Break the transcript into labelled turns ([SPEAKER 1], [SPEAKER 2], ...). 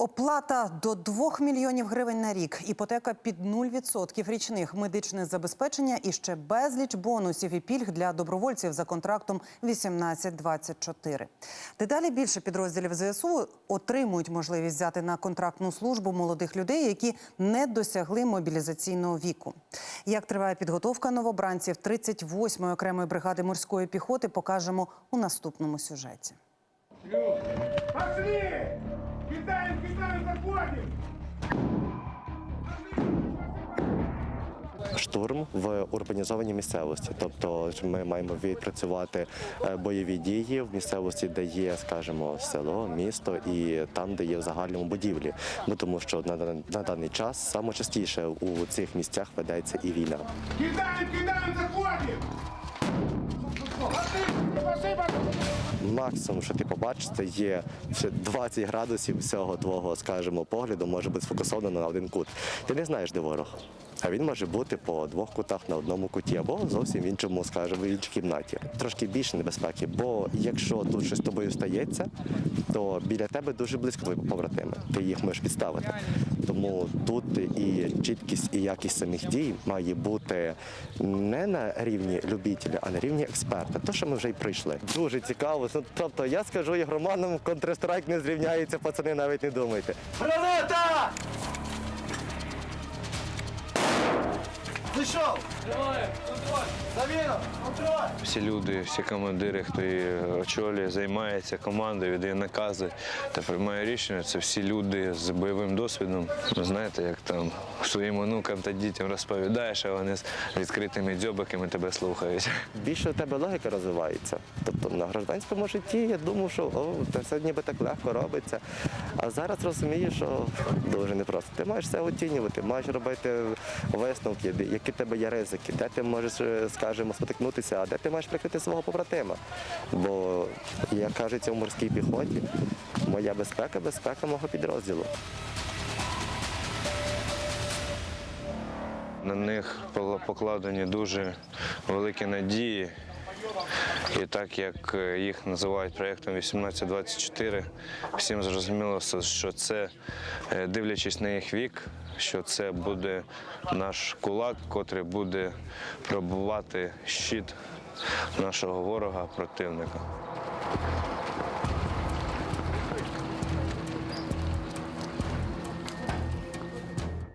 [SPEAKER 1] Оплата до 2 мільйонів гривень на рік, іпотека під 0% річних, медичне забезпечення і ще безліч бонусів і пільг для добровольців за контрактом 18-24. Дедалі більше підрозділів ЗСУ отримують можливість взяти на контрактну службу молодих людей, які не досягли мобілізаційного віку. Як триває підготовка новобранців 38-ї окремої бригади морської піхоти, покажемо у наступному сюжеті.
[SPEAKER 2] Пошли! Кидаем, кидаем, заходим!
[SPEAKER 3] штурм в урбанізованій місцевості. Тобто ми маємо відпрацювати е, бойові дії в місцевості, де є, скажімо, село, місто і там, де є в загальному будівлі. Ну тому що на, на даний час саме частіше у цих місцях ведеться і війна.
[SPEAKER 2] Кидаем, кидаем, заходим!
[SPEAKER 3] Максимум, що ти побачиш, це є 20 градусів всього твого, скажімо, погляду може бути сфокусовано на один кут. Ти не знаєш, де ворог. А він може бути по двох кутах на одному куті, або зовсім в іншому, скажімо, в іншій кімнаті. Трошки більше небезпеки, бо якщо тут щось з тобою стається, то біля тебе дуже близько твої побратими. Ти їх можеш підставити. Тому тут і чіткість, і якість самих дій має бути не на рівні любителя, а на рівні експерта. То, що ми вже й прийшли. Дуже цікаво. Ну, тобто, я скажу ігроманам, Counter-Strike не зрівняється, пацани, навіть не думайте. Граната!
[SPEAKER 4] Зайшов! Заміна! Контроль!
[SPEAKER 5] Всі люди, всі командири, хто її очолює, займається командою, віддає накази та приймає рішення. Це всі люди з бойовим досвідом. Ви знаєте, як там своїм онукам та дітям розповідаєш, а вони з відкритими дзьобиками тебе слухають.
[SPEAKER 3] Більше у тебе логіка розвивається. Тобто на гражданському житті я думав, що о, це все ніби так легко робиться. А зараз розумієш, що дуже непросто. Ти маєш все оцінювати, маєш робити висновки, де- які в тебе є ризики, де ти можеш, е, скажімо, спотикнутися, а де ти маєш прикрити свого побратима. Бо, як кажеться у морській піхоті, моя безпека безпека мого підрозділу.
[SPEAKER 5] На них покладені дуже великі надії. І так як е, їх називають проєктом 1824, всім зрозуміло, що це, е, дивлячись на їх вік, що це буде наш кулак, котрий буде пробувати щит нашого ворога, противника.